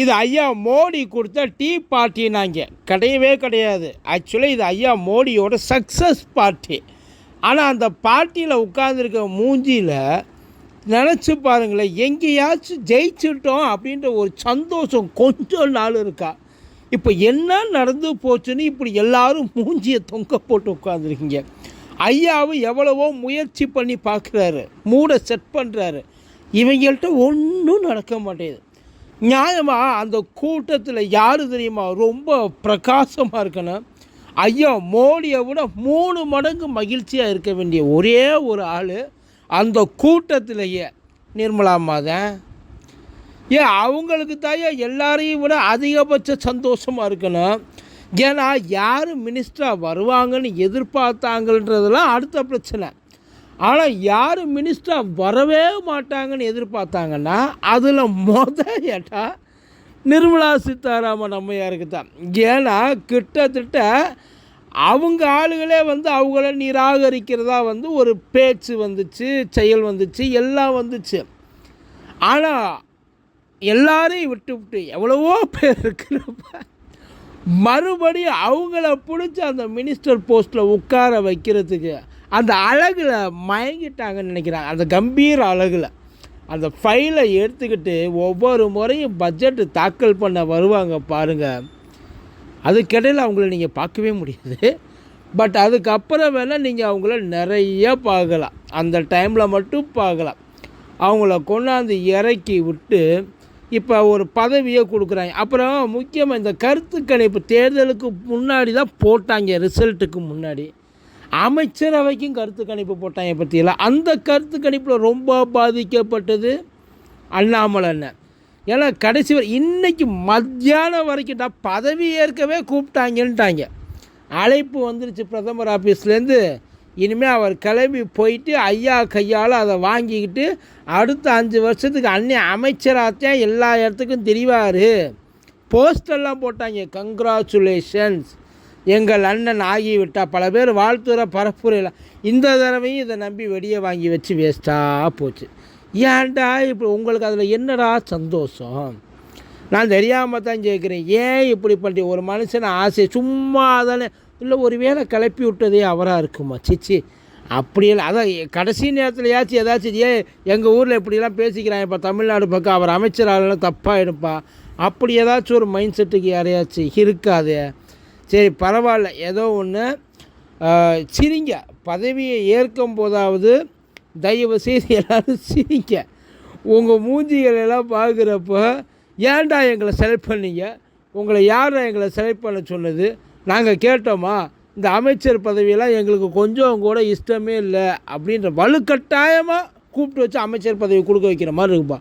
இது ஐயா மோடி கொடுத்த டீ பார்ட்டினாங்க கிடையவே கிடையாது. ஆக்சுவலாக இது ஐயா மோடியோட சக்ஸஸ் பார்ட்டி ஆனால் அந்த பார்ட்டியில் உட்காந்துருக்க மூஞ்சியில் நினச்சி பாருங்களேன் எங்கேயாச்சும் ஜெயிச்சிட்டோம் அப்படின்ற ஒரு சந்தோஷம் கொஞ்சம் நாள் இருக்கா? இப்போ என்ன நடந்து போச்சுன்னு இப்படி எல்லாரும் மூஞ்சியை தொங்க போட்டு உட்காந்துருக்கீங்க ஐயாவும் எவ்வளவோ முயற்சி பண்ணி பார்க்குறாரு. மூடை செட் பண்ணுறாரு இவங்கள்ட்ட ஒன்றும் நடக்க மாட்டேங்குது. நியாயமாக அந்த கூட்டத்தில் யார் தெரியுமா? ரொம்ப பிரகாசமாக இருக்கணும். ஐயா மோடியை விட மூணு மடங்கு மகிழ்ச்சியாக இருக்க வேண்டிய ஒரே ஒரு ஆள் அந்த கூட்டத்திலேயே நிர்மலா மாதன் ஏன் அவங்களுக்கு தாயா எல்லாரையும் விட அதிகபட்ச சந்தோஷமாக இருக்கணும். ஏன்னா யார் மினிஸ்டராக வருவாங்கன்னு எதிர்பார்த்தாங்கன்றதெல்லாம் அடுத்த பிரச்சனை. ஆனால் யார் மினிஸ்டராக வரவே மாட்டாங்கன்னு எதிர்பார்த்தாங்கன்னா அதில் மொத ஏட்டா நிர்மலா சீதாராமன் அம்மையாருக்கு தான் ஏன்னா கிட்டத்தட்ட அவங்க ஆளுகளே வந்து அவங்கள நிராகரிக்கிறதா வந்து ஒரு பேச்சு வந்துச்சு செயல் வந்துச்சு எல்லாம் வந்துச்சு. ஆனால் எல்லாரையும் விட்டு விட்டு எவ்வளவோ பேர் இருக்கிறப்ப மறுபடியும் அவங்கள பிடிச்சி அந்த மினிஸ்டர் போஸ்ட்டில் உட்கார வைக்கிறதுக்கு அந்த அழகில் மயங்கிட்டாங்கன்னு நினைக்கிறாங்க அந்த கம்பீர அழகில். அந்த ஃபைலை எடுத்துக்கிட்டு ஒவ்வொரு முறையும் பட்ஜெட்டு தாக்கல் பண்ண வருவாங்க பாருங்கள் அதுக்கிடையில் அவங்கள நீங்கள் பார்க்கவே முடியாது. பட் அதுக்கப்புறம் வேணால் நீங்கள் அவங்கள நிறைய பார்க்கலாம். அந்த டைமில் மட்டும் பார்க்கலாம். அவங்கள கொண்டாந்து இறக்கி விட்டு இப்போ ஒரு பதவியை கொடுக்குறாங்க. அப்புறம் முக்கியமாக இந்த கருத்து கணிப்பு தேர்தலுக்கு முன்னாடி தான் போட்டாங்க ரிசல்ட்டுக்கு முன்னாடி. அமைச்சரவைக்கும் கருத்து கணிப்பு போட்டாங்க பற்றியெல்லாம் அந்த கருத்து கணிப்பில் ரொம்ப பாதிக்கப்பட்டது அண்ணாமலை அண்ணன். ஏன்னா கடைசி வரை இன்றைக்கி மத்தியானம் வரைக்கும் நான் பதவி ஏற்கவே கூப்பிட்டாங்கன்ட்டாங்க. அழைப்பு வந்துருச்சு பிரதமர் ஆஃபீஸ்லேருந்து இனிமேல் அவர் கிளம்பி போயிட்டு ஐயா கையால் அதை வாங்கிக்கிட்டு அடுத்த அஞ்சு வருஷத்துக்கு அன்னை அமைச்சராகத்தான் எல்லா இடத்துக்கும் தெரிவார். போஸ்டெல்லாம் போட்டாங்க. கங்க்ராச்சுலேஷன்ஸ் எங்கள் அண்ணன் ஆகிவிட்டால் பல பேர் வாழ்த்துற பரப்புரையில் இந்த தடவையும் இதை நம்பி வெடியை வாங்கி வச்சு வேஸ்ட்டாக போச்சு. ஏன்டா இப்போ உங்களுக்கு அதில் என்னடா சந்தோஷம்? நான் தெரியாமல் தான் கேட்குறேன் ஏன் இப்படி பண்ணி ஒரு மனுஷன் ஆசை சும்மா தானே. இல்லை ஒரு வேளை கிளப்பி விட்டதே அவராக இருக்குமா? சிச்சி. அப்படியெல்லாம் அதான் கடைசி நேரத்தில் ஏதாச்சும் ஏன் எங்கள் ஊரில் இப்படிலாம் பேசிக்கிறாங்க இப்போ தமிழ்நாடு பக்கம் அவர் அமைச்சராகலாம் தப்பாகிடுப்பா அப்படி ஏதாச்சும் ஒரு மைண்ட் செட்டுக்கு யாரையாச்சும் இருக்காது. சரி பரவாயில்ல. ஏதோ ஒன்று சிரிங்க. பதவியை ஏற்கும் போதாவது தயவு செய்து எல்லோரும் சிரிங்க. உங்கள் மூஞ்சிகள் எல்லாம் பார்க்குறப்போ ஏன்டா எங்களை செலக்ட் பண்ணீங்க? உங்களை யார் எங்களை செலக்ட் பண்ண சொன்னது? நாங்கள் கேட்டோமா? இந்த அமைச்சர் பதவியெல்லாம் எங்களுக்கு கொஞ்சம் கூட இஷ்டமே இல்லை. அப்படின்ற வலுக்கட்டாயமாக கூப்பிட்டு வச்சு அமைச்சர் பதவி கொடுக்க வைக்கிற மாதிரி இருக்குப்பா.